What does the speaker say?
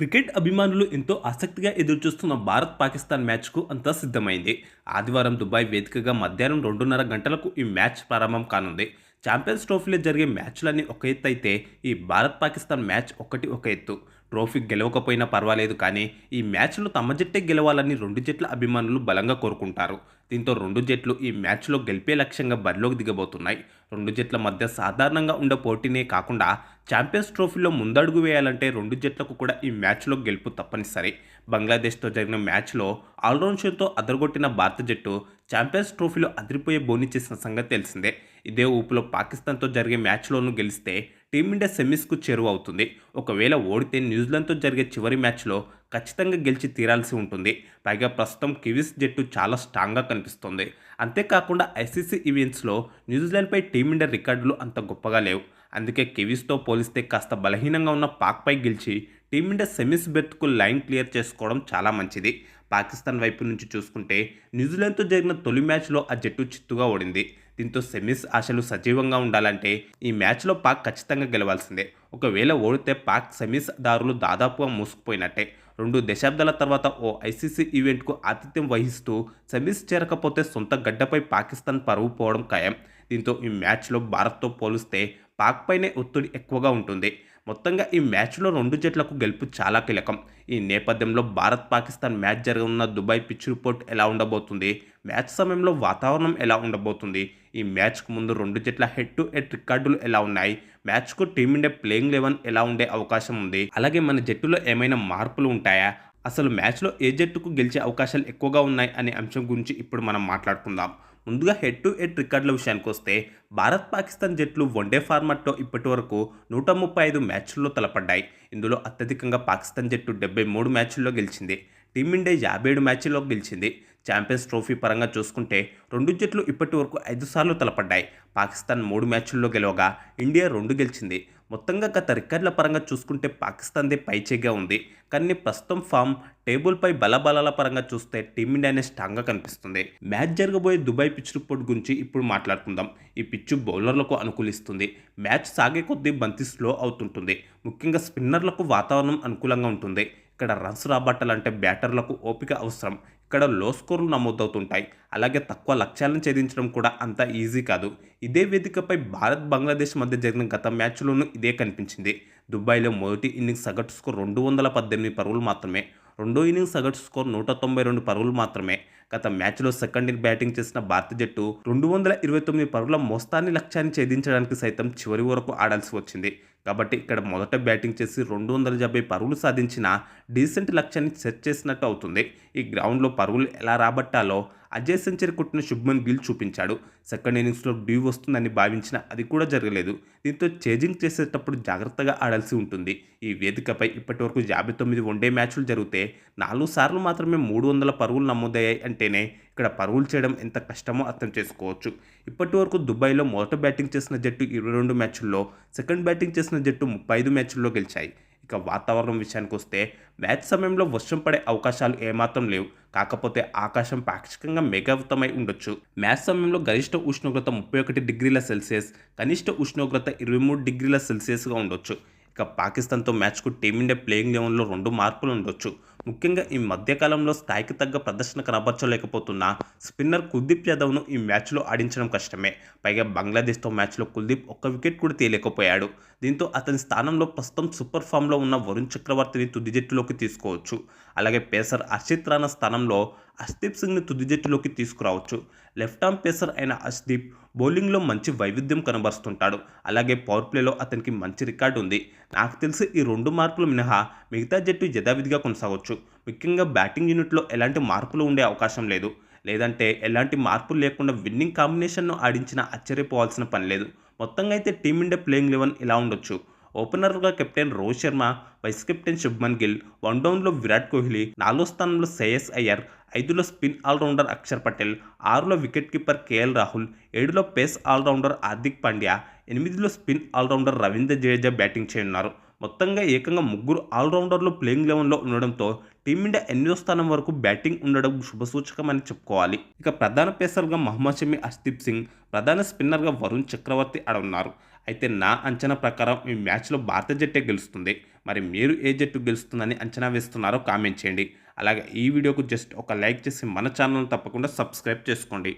Cricket అభిమానులు ఎంతో ఆసక్తిగా ఎదురుచూస్తున్న భారత్ పాకిస్తాన్ మ్యాచ్కు అంతా సిద్ధమైంది. ఆదివారం దుబాయ్ వేదికగా మధ్యాహ్నం రెండున్నర గంటలకు ఈ మ్యాచ్ ప్రారంభం కానుంది. ఛాంపియన్స్ ట్రోఫీలో జరిగే మ్యాచ్లన్నీ ఒక ఎత్తు అయితే ఈ భారత్ పాకిస్తాన్ మ్యాచ్ ఒకటి ఒక ఎత్తు. ట్రోఫీ గెలవకపోయినా పర్వాలేదు కానీ ఈ మ్యాచ్లో తమ జట్టే గెలవాలని రెండు జట్ల అభిమానులు బలంగా కోరుకుంటారు. దీంతో రెండు జట్లు ఈ మ్యాచ్లో గెలిపే లక్ష్యంగా బరిలోకి దిగబోతున్నాయి. రెండు జట్ల మధ్య సాధారణంగా ఉండే పోటీనే కాకుండా ఛాంపియన్స్ ట్రోఫీలో ముందడుగు వేయాలంటే రెండు జట్లకు కూడా ఈ మ్యాచ్లో గెలుపు తప్పనిసరి. బంగ్లాదేశ్తో జరిగిన మ్యాచ్లో ఆల్రౌండ్ షోతో అదరగొట్టిన భారత జట్టు ఛాంపియన్స్ ట్రోఫీలో అదిరిపోయే బోని చేసిన సంగతి తెలిసిందే. ఇదే ఊపులో పాకిస్తాన్తో జరిగే మ్యాచ్లోనూ గెలిస్తే టీమిండియా సెమీస్కు చేరువ అవుతుంది ఒకవేళ ఓడితే న్యూజిలాండ్తో జరిగే చివరి మ్యాచ్లో ఖచ్చితంగా గెలిచి తీరాల్సి ఉంటుంది. పైగా ప్రస్తుతం కివీస్ జట్టు చాలా స్ట్రాంగ్గా కనిపిస్తుంది. అంతేకాకుండా ఐసీసీ ఈవెంట్స్లో న్యూజిలాండ్పై టీమిండియా రికార్డులు అంత గొప్పగా లేవు. అందుకే కివీస్తో పోలిస్తే కాస్త బలహీనంగా ఉన్న పాక్పై గెలిచి టీమిండియా సెమీస్ బెర్త్కు లైన్ క్లియర్ చేసుకోవడం చాలా మంచిది. పాకిస్తాన్ వైపు నుంచి చూసుకుంటే న్యూజిలాండ్తో జరిగిన తొలి మ్యాచ్లో ఆ జట్టు చిత్తుగా ఓడింది. దీంతో సెమీస్ ఆశలు సజీవంగా ఉండాలంటే ఈ మ్యాచ్లో పాక్ ఖచ్చితంగా గెలవాల్సిందే. ఒకవేళ ఓడితే పాక్ సెమీస్ దారులు దాదాపుగా మూసుకుపోయినట్టే. రెండు దశాబ్దాల తర్వాత ఓ ఐసీసీ ఈవెంట్కు ఆతిథ్యం వహిస్తూ సెమీస్ చేరకపోతే సొంత గడ్డపై పాకిస్తాన్ పరువు పోవడం ఖాయం. దీంతో ఈ మ్యాచ్లో భారత్తో పోలిస్తే పాక్పైనే ఒత్తిడి ఎక్కువగా ఉంటుంది. మొత్తంగా ఈ మ్యాచ్లో రెండు జట్లకు గెలుపు చాలా కీలకం. ఈ నేపథ్యంలో భారత్ పాకిస్తాన్ మ్యాచ్ జరగనున్న దుబాయ్ పిచ్ రిపోర్ట్ ఎలా ఉండబోతుంది? మ్యాచ్ సమయంలో వాతావరణం ఎలా ఉండబోతుంది? ఈ మ్యాచ్కు ముందు రెండు జట్ల హెడ్ టు హెడ్ రికార్డులు ఎలా ఉన్నాయి? మ్యాచ్కు టీమిండియా ప్లేయింగ్ లెవెన్ ఎలా ఉండే అవకాశం ఉంది? అలాగే మన జట్టులో ఏమైనా మార్పులు ఉంటాయా? అసలు మ్యాచ్లో ఏ జట్టుకు గెలిచే అవకాశాలు ఎక్కువగా ఉన్నాయి అనే అంశం గురించి ఇప్పుడు మనం మాట్లాడుకుందాం. ముందుగా హెడ్ టు హెడ్ రికార్డుల విషయానికి వస్తే భారత్ పాకిస్తాన్ జట్లు వన్డే ఫార్మాట్లో ఇప్పటి వరకు నూట ముప్పై ఐదు మ్యాచ్ల్లో తలపడ్డాయి. ఇందులో అత్యధికంగా పాకిస్తాన్ జట్టు డెబ్బై మూడు మ్యాచ్ల్లో గెలిచింది. టీమిండియా యాభై ఏడు మ్యాచ్ల్లో గెలిచింది. ఛాంపియన్స్ ట్రోఫీ పరంగా చూసుకుంటే రెండు జట్లు ఇప్పటి వరకు ఐదు సార్లు తలపడ్డాయి. పాకిస్తాన్ మూడు మ్యాచ్ల్లో గెలవగా ఇండియా రెండు గెలిచింది. మొత్తంగా గత రికార్డుల పరంగా చూసుకుంటే పాకిస్తాన్దే పైచేగా ఉంది. కానీ ప్రస్తుతం ఫామ్ టేబుల్పై బలబలాల పరంగా చూస్తే టీమిండియానే స్ట్రాంగ్గా కనిపిస్తుంది. మ్యాచ్ జరగబోయే దుబాయ్ పిచ్ రిపోర్ట్ గురించి ఇప్పుడు మాట్లాడుకుందాం. ఈ పిచ్చు బౌలర్లకు అనుకూలిస్తుంది. మ్యాచ్ సాగే కొద్దీ బంతి స్లో అవుతుంటుంది. ముఖ్యంగా స్పిన్నర్లకు వాతావరణం అనుకూలంగా ఉంటుంది. ఇక్కడ రన్స్ రాబట్టాలంటే బ్యాటర్లకు ఓపిక అవసరం. ఇక్కడ లో స్కోర్లు నమోదవుతుంటాయి. అలాగే తక్కువ లక్ష్యాలను ఛేదించడం కూడా అంత ఈజీ కాదు. ఇదే వేదికపై భారత్ బంగ్లాదేశ్ మధ్య జరిగిన గత మ్యాచ్లోనూ ఇదే కనిపించింది. దుబాయ్లో మొదటి ఇన్నింగ్స్ సగటు స్కోర్ రెండు వందల పద్దెనిమిది పరుగులు మాత్రమే. రెండో ఇన్నింగ్స్ సగటు స్కోర్ నూట తొంభై రెండు పరుగులు మాత్రమే. గత మ్యాచ్లో సెకండ్ ఇన్ బ్యాటింగ్ చేసిన భారత జట్టు రెండు వందల ఇరవై తొమ్మిది పరుగుల మోస్తాన్ని లక్ష్యాన్ని ఛేదించడానికి సైతం చివరి వరకు ఆడాల్సి వచ్చింది. కాబట్టి ఇక్కడ మొదట బ్యాటింగ్ చేసి రెండు వందల యాభై పరుగులు సాధించిన డీసెంట్ లక్ష్యాన్ని సెట్ చేసినట్టు అవుతుంది. ఈ గ్రౌండ్లో పరుగులు ఎలా రాబట్టాలో అజయ్ సెంచరీ కొట్టిన శుభ్మన్ గిల్ చూపించాడు. సెకండ్ ఇన్నింగ్స్లో డ్యూ వస్తుందని భావించిన అది కూడా జరగలేదు. దీంతో చేజింగ్ చేసేటప్పుడు జాగ్రత్తగా ఆడాల్సి ఉంటుంది. ఈ వేదికపై ఇప్పటివరకు యాభై తొమ్మిది వన్డే మ్యాచ్లు జరిగితే నాలుగు సార్లు మాత్రమే మూడు వందల పరుగులు నమోదయ్యాయి అంటేనే ఇక్కడ పరుగులు చేయడం ఎంత కష్టమో అర్థం చేసుకోవచ్చు. ఇప్పటి వరకు దుబాయ్లో మొదట బ్యాటింగ్ చేసిన జట్టు ఇరవై రెండు మ్యాచ్ల్లో సెకండ్ బ్యాటింగ్ చేసిన జట్టు ముప్పై ఐదు మ్యాచ్ల్లో గెలిచాయి. ఇక వాతావరణం విషయానికి వస్తే మ్యాచ్ సమయంలో వర్షం పడే అవకాశాలు ఏమాత్రం లేవు. కాకపోతే ఆకాశం పాక్షికంగా మేఘావృతమై ఉండొచ్చు. మ్యాచ్ సమయంలో గరిష్ట ఉష్ణోగ్రత ముప్పై ఒకటి డిగ్రీల సెల్సియస్ కనిష్ట ఉష్ణోగ్రత ఇరవై మూడు డిగ్రీల సెల్సియస్గా ఉండొచ్చు. ఇక పాకిస్తాన్తో మ్యాచ్కు టీమిండియా ప్లేయింగ్ లెవెన్లో రెండు మార్పులు ఉండొచ్చు. ముఖ్యంగా ఈ మధ్యకాలంలో స్థాయికి తగ్గ ప్రదర్శన కనబరచలేకపోతున్న స్పిన్నర్ కుల్దీప్ యాదవ్ను ఈ మ్యాచ్లో ఆడించడం కష్టమే. పైగా బంగ్లాదేశ్తో మ్యాచ్లో కుల్దీప్ ఒక్క వికెట్ కూడా తీయలేకపోయాడు. దీంతో అతని స్థానంలో ప్రస్తుతం సూపర్ ఫామ్లో ఉన్న వరుణ్ చక్రవర్తిని తుది జట్టులోకి తీసుకోవచ్చు. అలాగే పేసర్ హర్షిత్ రాణా స్థానంలో అస్దీప్ సింగ్ని తుది జట్టులోకి తీసుకురావచ్చు. లెఫ్ట్ ఆర్మ్ పేసర్ అయిన హర్షదీప్ బౌలింగ్లో మంచి వైవిధ్యం కనబరుస్తుంటాడు. అలాగే పవర్ ప్లేలో అతనికి మంచి రికార్డు ఉంది. నాకు తెలిసి ఈ రెండు మార్పులు మినహా మిగతా జట్టు యథావిధిగా కొనసాగవచ్చు ముఖ్యంగా బ్యాటింగ్ యూనిట్లో ఎలాంటి మార్పులు ఉండే అవకాశం లేదు. లేదంటే ఎలాంటి మార్పులు లేకుండా విన్నింగ్ కాంబినేషన్ను ఆడించినా ఆశ్చర్యపోవాల్సిన పని లేదు. మొత్తంగా అయితే టీమిండియా ప్లేయింగ్ లెవెన్ ఇలా ఉండొచ్చు. ఓపెనర్గా captain Rohit Sharma vice captain Shubman Gill one డౌన్లో విరాట్ కోహ్లీ నాలుగో స్థానంలో శ్రేయస్ అయ్యర్ ఐదులో స్పిన్ ఆల్రౌండర్ అక్షర్ పటేల్ ఆరులో వికెట్ కీపర్ కేఎల్ రాహుల్ ఏడులో పేస్ ఆల్రౌండర్ హార్దిక్ పాండ్యా ఎనిమిదిలో spin allrounder Ravindra Jadeja batting చేయనున్నారు. మొత్తంగా ఏకంగా ముగ్గురు ఆల్రౌండర్లు ప్లేయింగ్ లెవెన్లో ఉండడంతో టీమిండియా ఎనిమిదో స్థానం వరకు బ్యాటింగ్ ఉండడం శుభసూచకమని చెప్పుకోవాలి. ఇక ప్రధాన పేసర్గా మహమ్మద్ షమి అర్దీప్ సింగ్ ప్రధాన స్పిన్నర్గా వరుణ్ చక్రవర్తి ఆడున్నారు అయితే నా అంచనా ప్రకారం ఈ మ్యాచ్లో భారత జట్టే గెలుస్తుంది. మరి మీరు ఏ జట్టు గెలుస్తుందని అంచనా వేస్తున్నారో కామెంట్ చేయండి. అలాగే ఈ వీడియోకు జస్ట్ ఒక లైక్ చేసి మన ఛానల్ తప్పకుండా సబ్స్క్రైబ్ చేసుకోండి.